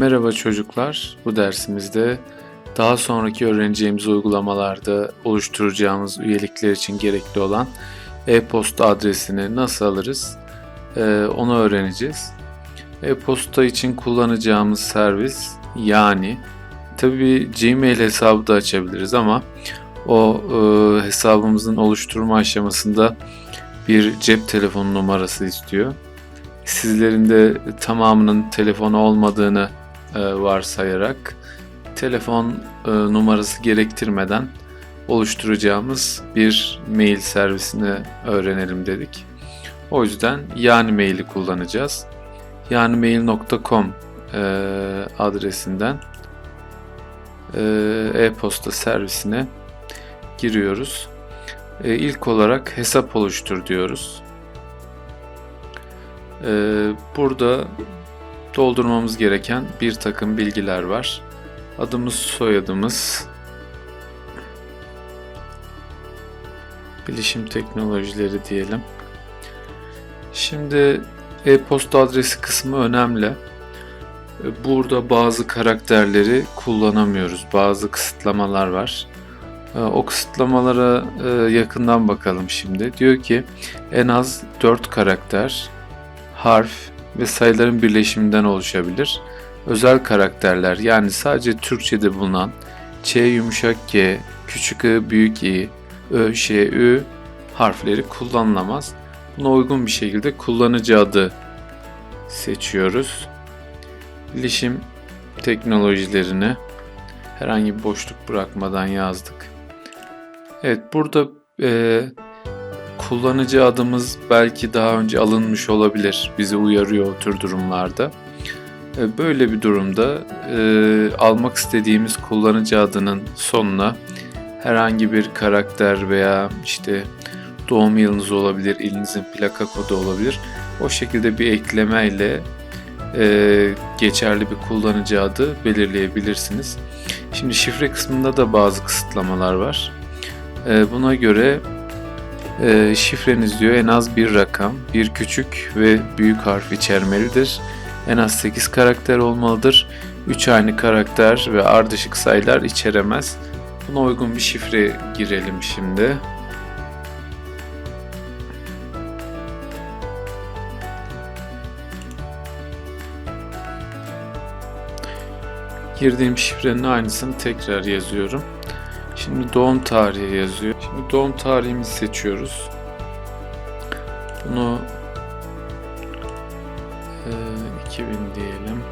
Merhaba çocuklar. Bu dersimizde daha sonraki öğreneceğimiz uygulamalarda oluşturacağımız üyelikler için gerekli olan e-posta adresini nasıl alırız ee, onu öğreneceğiz. E-posta için kullanacağımız servis yani tabi Gmail hesabı da açabiliriz ama o e, hesabımızın oluşturma aşamasında bir cep telefonu numarası istiyor. Sizlerin de tamamının telefonu olmadığını e, varsayarak telefon e, numarası gerektirmeden oluşturacağımız bir mail servisini öğrenelim dedik. O yüzden yani maili kullanacağız. yanimail.com e, adresinden e-posta servisine giriyoruz. İlk olarak hesap oluştur diyoruz. Burada doldurmamız gereken bir takım bilgiler var. Adımız, soyadımız, bilişim teknolojileri diyelim. Şimdi e-posta adresi kısmı önemli. Burada bazı karakterleri kullanamıyoruz. Bazı kısıtlamalar var. O kısıtlamalara yakından bakalım şimdi. Diyor ki en az 4 karakter, harf, ve sayıların birleşiminden oluşabilir. Özel karakterler yani sadece Türkçe'de bulunan Ç yumuşak G, küçük I, büyük I, Ö, Ş, Ü harfleri kullanılamaz. Buna uygun bir şekilde kullanıcı adı seçiyoruz. Bilişim teknolojilerini herhangi bir boşluk bırakmadan yazdık. Evet burada e, kullanıcı adımız belki daha önce alınmış olabilir. Bizi uyarıyor o tür durumlarda. E, böyle bir durumda e, almak istediğimiz kullanıcı adının sonuna herhangi bir karakter veya işte doğum yılınız olabilir, ilinizin plaka kodu olabilir. O şekilde bir ekleme ile e, geçerli bir kullanıcı adı belirleyebilirsiniz. Şimdi şifre kısmında da bazı kısıtlamalar var. Buna göre e, şifreniz diyor en az bir rakam, bir küçük ve büyük harf içermelidir. En az 8 karakter olmalıdır. 3 aynı karakter ve ardışık sayılar içeremez. Buna uygun bir şifre girelim şimdi. Girdiğim şifrenin aynısını tekrar yazıyorum. Şimdi doğum tarihi yazıyor. Doğum tarihimizi seçiyoruz. Bunu e, 2000 diyelim.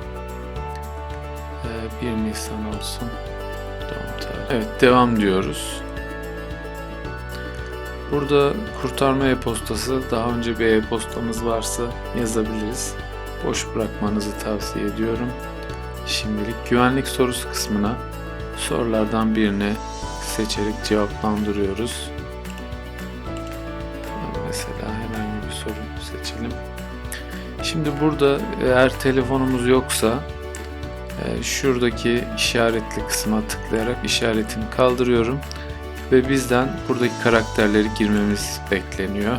E, 1 Nisan olsun. Doğum tarihi. Evet devam diyoruz. Burada kurtarma e-postası daha önce bir e-postamız varsa yazabiliriz. Boş bırakmanızı tavsiye ediyorum. Şimdilik güvenlik sorusu kısmına sorulardan birini seçerek cevaplandırıyoruz. Mesela herhangi bir soru seçelim. Şimdi burada eğer telefonumuz yoksa e, şuradaki işaretli kısma tıklayarak işaretini kaldırıyorum ve bizden buradaki karakterleri girmemiz bekleniyor.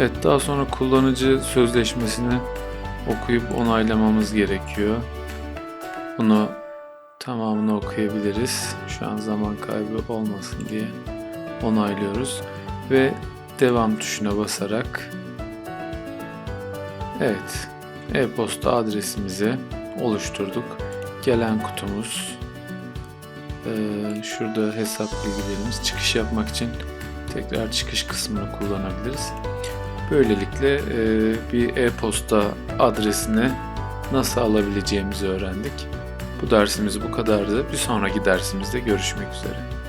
Evet daha sonra kullanıcı sözleşmesini okuyup onaylamamız gerekiyor. Bunu tamamını okuyabiliriz. Şu an zaman kaybı olmasın diye onaylıyoruz ve devam tuşuna basarak Evet e-posta adresimizi oluşturduk. Gelen kutumuz ee, şurada hesap bilgilerimiz çıkış yapmak için tekrar çıkış kısmını kullanabiliriz. Böylelikle e, bir e-posta adresini nasıl alabileceğimizi öğrendik. Bu dersimiz bu kadardı. Bir sonraki dersimizde görüşmek üzere.